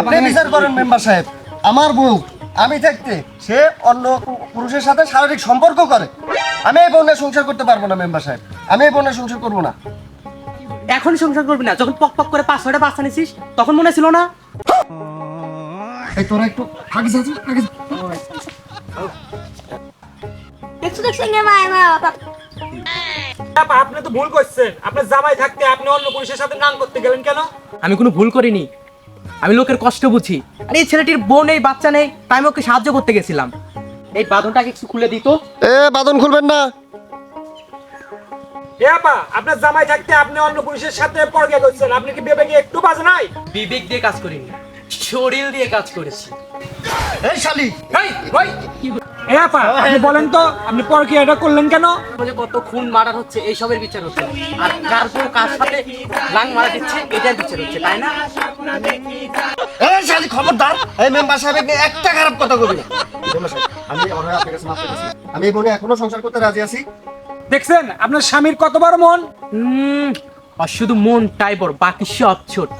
আপনি বিচার করেন মেম্বার সাহেব। আমার বউ আমি থাকতে সে অন্য পুরুষের সাথে শারীরিক সম্পর্ক করে। আমি এই বোনের সংসার করতে পারব না মেম্বার সাহেব। আমি এই বোনের সংসার করব না। এখনই সংসার করবি না। যখন পক পক করে পাঁচ ছয়টা বাচ্চা নিছিস তখন মনে ছিল না? এই তোরা একটু আগে যা আগে মা আপনি তো ভুল করছেন। আপনার জামাই থাকতে আপনি অন্য পুরুষের সাথে গান করতে গেলেন কেন? আমি কোনো ভুল করিনি। আমি লোকের কষ্ট বুঝি। আর এই ছেলেটির বোন এই বাচ্চা নেই তাই আমি ওকে সাহায্য করতে গেছিলাম। এই বাঁধনটাকে একটু খুলে দিত এ বাঁধন খুলবেন না। এ আপা আপনার জামাই থাকতে আপনি অন্য পুরুষের সাথে পরকে করছেন আপনি কি ভেবে কি একটু বাজ নাই? বিবেক দিয়ে কাজ করিনি শরীর দিয়ে কাজ করেছি। এই শালি! এই ওই! এ আপা আপনি বলেন তো আপনি পরকে এটা করলেন কেন? কত খুন হচ্ছে এইসবের বিচার হচ্ছে। আর কার বউ কার সাথে লাং মারা দিচ্ছে এটার বিচার হচ্ছে তাই না? এই শালি খবরদার এই মেম্বার সাহেব একটা খারাপ কথা কবি না। আমি আমার আপনার কাছে মাফ চাইতেছি। আমি এই বোনে এখনও সংসার করতে রাজি আছি। দেখছেন আপনার স্বামীর কত বড় মন? উম, আর শুধু মনটাই বড় বাকি সব ছোট্ট।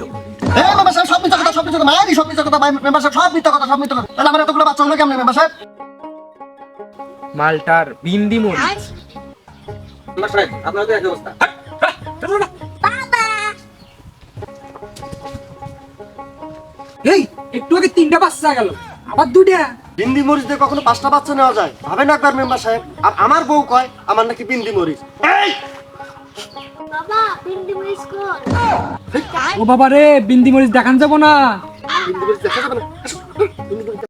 এই মেম্বার সাহেব সব মিথ্যা কথা সব মিথ্যা কথা মায়েরই সব মিথ্যা কথা মেম্বার সাহেব সব মিথ্যা কথা সব মিথ্যা কথা। তাহলে আমার এতগুলো বাচ্চা হলো কেমন মেম্বার সাহেব? মালটার বিন্দি মরিচ। আপনার তো একই অবস্থা। এই একটু আগে তিনটা বাচ্চা গেল আবার দুটা বিন্দি মরিচ দিয়ে কখনো পাঁচটা বাচ্চা নেওয়া যায়? ভাবেন একবার মেম্বার সাহেব আর আমার বউ কয় আমার নাকি বিন্দি মরিচ। এই! বাবা পিন্ডি মিস কর ও বাবা রে বিন্দি মরিচ দেখান যাব না। বিন্দি মরিচ দেখা যাবে না। আসো, বিন্দি মরিচ